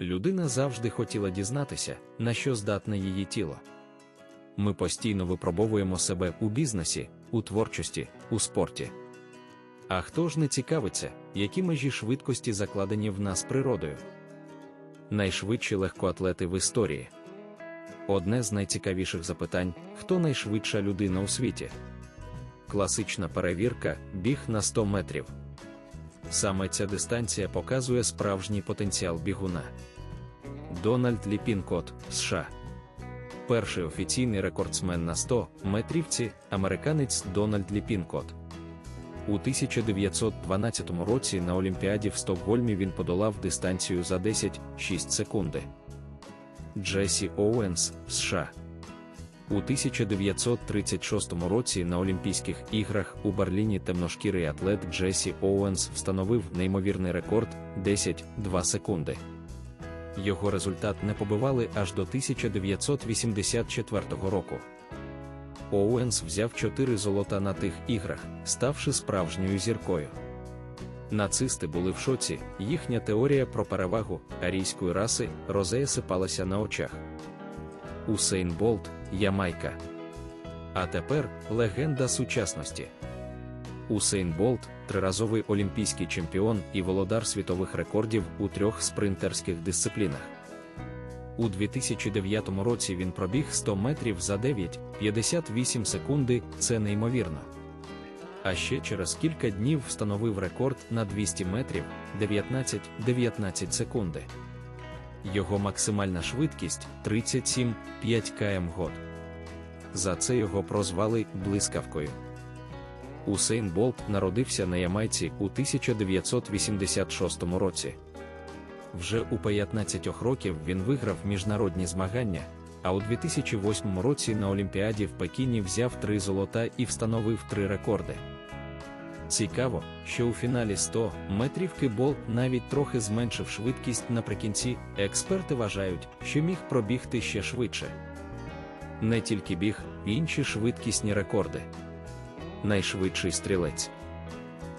Людина завжди хотіла дізнатися, на що здатне її тіло. Ми постійно випробовуємо себе у бізнесі, у творчості, у спорті. А хто ж не цікавиться, які межі швидкості закладені в нас природою? Найшвидші легкоатлети в історії. Одне з найцікавіших запитань: хто найшвидша людина у світі? Класична перевірка біг на 100 метрів. Саме ця дистанція показує справжній потенціал бігуна. Дональд Ліпінкот, США. Перший офіційний рекордсмен на 100 метрівці американець Дональд Ліпінкот. У 1912 році на Олімпіаді в Стокгольмі він подолав дистанцію за 10,6 секунди. Джесі Оуенс, США. У 1936 році на Олімпійських іграх у Берліні темношкірий атлет Джесі Оуенс встановив неймовірний рекорд 10,2 секунди. Його результат не побивали аж до 1984 року. Оуенс взяв чотири золота на тих іграх, ставши справжньою зіркою. Нацисти були в шоці, їхня теорія про перевагу арійської раси розеясипалася на очах. Усейн Болт, Ямайка. А тепер легенда сучасності. Усейн Болт триразовий олімпійський чемпіон і володар світових рекордів у трьох спринтерських дисциплінах. У 2009 році він пробіг 100 метрів за 9,58 секунди, це неймовірно. А ще через кілька днів встановив рекорд на 200 метрів 19,19 секунди. Його максимальна швидкість 37,5 км год. За це його прозвали блискавкою. Усейн Болт народився на Ямайці у 1986 році. Вже у 15 років він виграв міжнародні змагання, а у 2008 році на Олімпіаді в Пекіні взяв три золота і встановив три рекорди. Цікаво, що у фіналі 100 метрівки Болт навіть трохи зменшив швидкість наприкінці. Експерти вважають, що міг пробігти ще швидше. Не тільки біг, інші швидкісні рекорди. Найшвидший стрілець.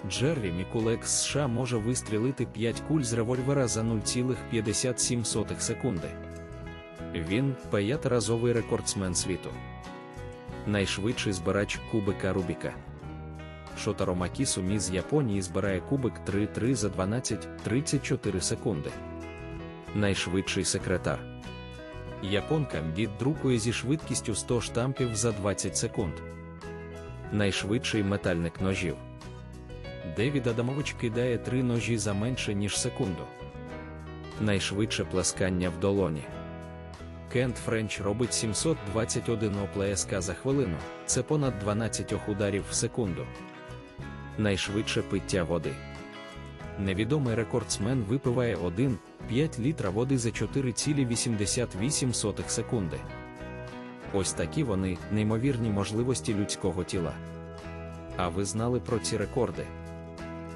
Джеррі Мікулек з США може вистрілити 5 куль з револьвера за 0,57 секунди. Він п'ятиразовий рекордсмен світу. Найшвидший збирач кубика Рубіка. Шотаро Макісумі з Японії збирає кубик 3-3 за 12-34 секунди. Найшвидший секретар. Японка Мдіт друкує зі швидкістю 100 штампів за 20 секунд. Найшвидший метальник ножів. Девід Адамович кидає три ножі за менше, ніж секунду. Найшвидше плескання в долоні. Кент Френч робить 721 оплеска за хвилину, це понад 12 ударів в секунду. Найшвидше пиття води. Невідомий рекордсмен випиває 1,5 літра води за 4,88 секунди. Ось такі вони неймовірні можливості людського тіла. А ви знали про ці рекорди?